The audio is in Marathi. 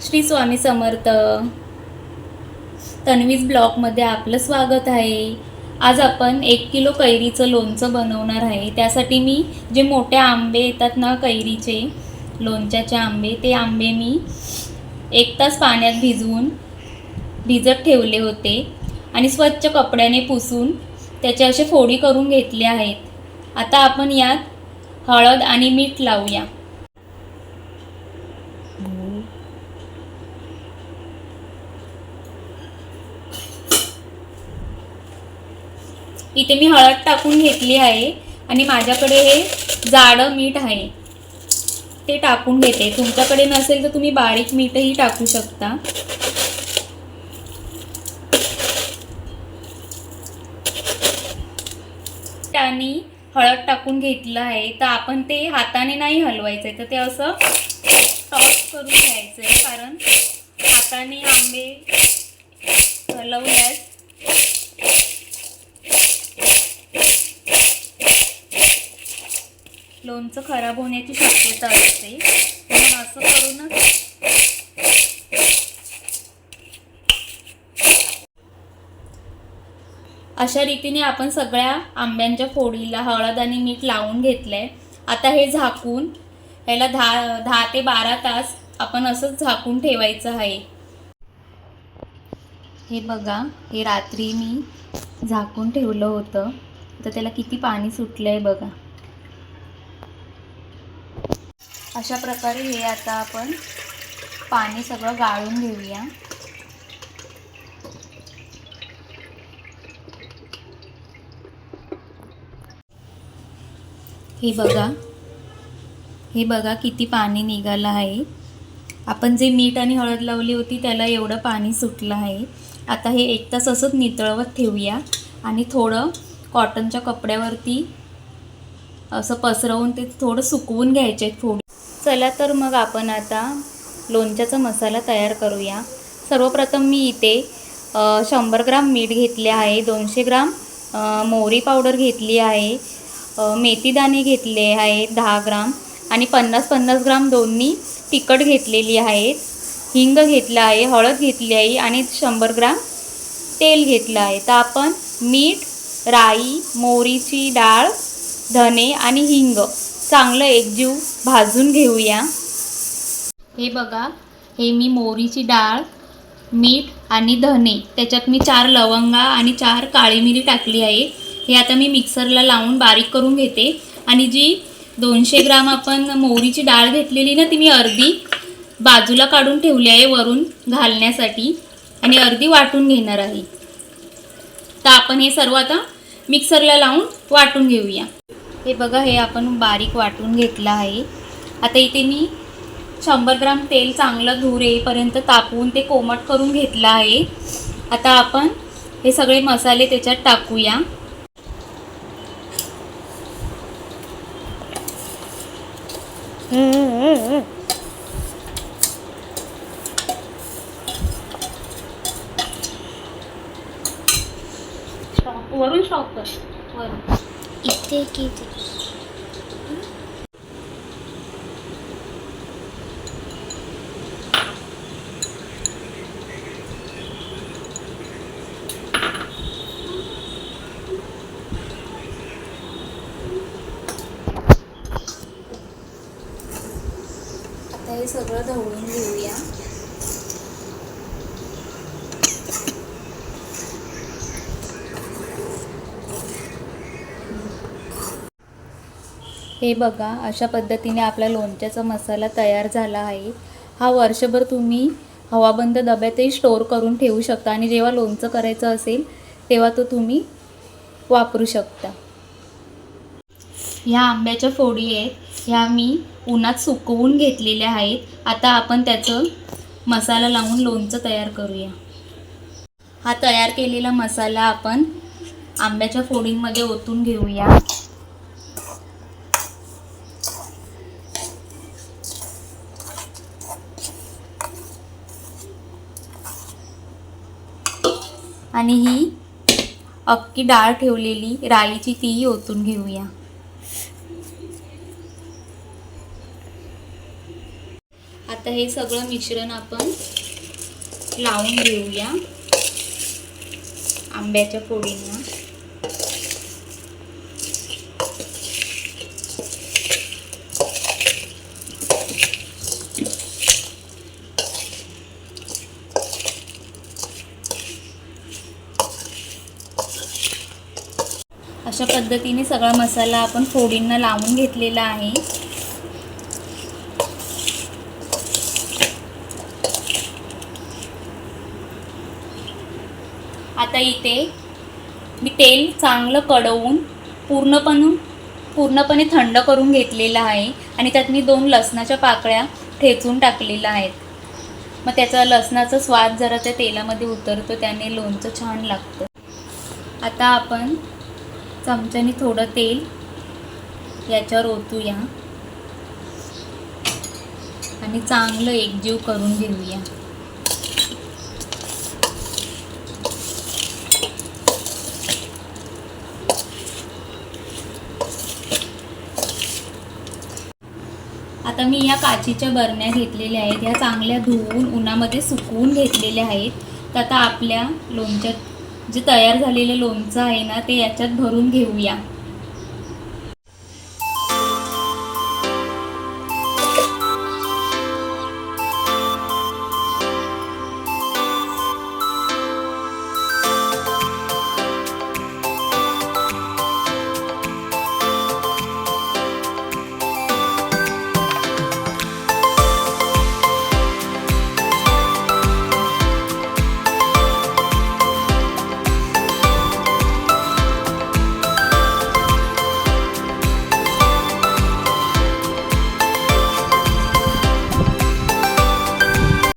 श्री स्वामी समर्थ. तन्वीज ब्लॉकमध्ये आपलं स्वागत आहे. आज आपण एक किलो कैरीचं लोणचं बनवणार आहे. त्यासाठी मी जे मोठे आंबे येतात ना कैरीचे लोणच्याचे आंबे ते आंबे मी एक तास पाण्यात भिजवून भिजत ठेवले होते आणि स्वच्छ कपड्याने पुसून त्याचे असे फोडी करून घेतले आहेत. आता आपण यात हळद आणि मीठ लावूया. इथे मी हळद टाकून घेतली आहे आणि माझ्याकडे हे जाडं मीठ आहे. ते टाकून घेते. तुमच्याकडे नसेल तर तुम्ही बारीक मीठही टाकू शकता. त्याने हळद टाकून घेतलं आहे. तर आपण ते हाताने नाही हलवायचं आहे तर ते असं टॉस करून घ्यायचं आहे कारण हाताने आंबे हलवल्यास लोणचं खराब होण्याची शक्यता असते. म्हणून असं करूनच अशा रीतीने आपण सगळ्या आंब्यांच्या फोडीला हळद आणि मीठ लावून घेतलंय. आता हे झाकून ह्याला दहा दहा ते बारा तास आपण असंच झाकून ठेवायचं आहे. हे बघा हे रात्री मी झाकून ठेवलं होतं. तर त्याला किती पाणी सुटलं आहे बघा. अशा प्रकारे हे आता आपण पाणी सगळं गाळून घेऊया. हे बघा. हे बघा किती पाणी निघालं आहे. आपण जे मीठ आणि हळद लावली होती त्याला एवढं पाणी सुटलं आहे. आता हे एक तास असंच नितळवत ठेवूया आणि थोडं कॉटनच्या कपड्यावरती असं पसरवून ते थोडं सुकवून घ्यायचे आहेत. चला तर मग आपण आता लोणच्याचा मसाला तयार करूया. सर्वप्रथम मी इथे शंभर ग्राम मीठ घेतले आहे दोनशे ग्राम मोहरी पावडर घेतली आहे मेथीदाणे घेतले आहे दहा ग्राम आणि पन्नास पन्नास ग्राम दोन्ही तिखट घेतलेली आहेत. हिंग घेतलं आहे हळद घेतली आहे आणि शंभर ग्राम तेल घेतलं आहे. तर आपण मीठ राई मोहरीची डाळ धने आणि हिंग चांगलं एकजीव भाजून घेऊया. हे बघा हे मी मोहरीची डाळ मीठ आणि धने. त्याच्यात मी चार लवंगा आणि चार काळी मिरी टाकली आहे. हे आता मी मिक्सरला लावून बारीक करून घेते. आणि जी दोनशे ग्राम आपण मोहरीची डाळ घेतलेली ना ती मी अर्धी बाजूला काढून ठेवली आहे वरून घालण्यासाठी. आणि अर्धी वाटून घेणार आहे. तर आपण हे सर्व आता मिक्सरला लावून वाटून घेऊया. हे बघा हे आपण बारीक वाटून घेतलं आहे. आता इथे मी शंभर ग्राम तेल चांगलं धूर येईपर्यंत तापवून ते कोमट करून घेतलं आहे. आता आपण हे सगळे मसाले त्याच्यात टाकूया. वरून स्टॉप कर. वरून. इथे किती आता हे सगळं ढवळून घेऊया हे बघा अशा पद्धतीने आपला लोणच्याचा मसाला तयार झाला आहे. हा वर्षभर तुम्ही हवाबंद डब्यातही स्टोअर करून ठेवू शकता आणि जेव्हा लोणचं करायचं असेल तेव्हा तो तुम्ही वापरू शकता. ह्या आंब्याच्या फोडी आहेत. ह्या मी उन्हात सुकवून घेतलेल्या आहेत. आता आपण त्याचं मसाला लावून लोणचं तयार करूया. हा तयार केलेला मसाला आपण आंब्याच्या फोडींमध्ये ओतून घेऊया. आणि ही अख्खी डाळ ठेवलेली राईची तीही ओतून घेऊया. आता हे सगळं मिश्रण आपण लावून घेऊया आंब्याच्या फोडींना. अशा पद्धतीने सगळा मसाला आपण फोडींना लावून घेतलेला आहे. आता इथे मी तेल चांगलं कडवून पूर्णपण पूर्णपणे थंड करून घेतलेलं आहे आणि त्यात मी दोन लसणाच्या पाकळ्या ठेचून टाकलेल्या आहेत. मग त्याचा लसणाचा स्वाद जरा त्या तेलामध्ये उतरतो त्याने लोणचं छान लागतं. आता आपण चमच्याने थोडं तेल याच्यावर ओतूया. आणि चांगलं एकजीव करून घेऊया. आता मी या काचीच्या बरण्या घेतलेल्या आहेत. ह्या चांगल्या धुवून उन्हामध्ये सुकवून घेतलेल्या आहेत. तर आता आपल्या लोणच्या जे तयार झालेलं लोणचं आहे ना ते याच्यात भरून घेऊया.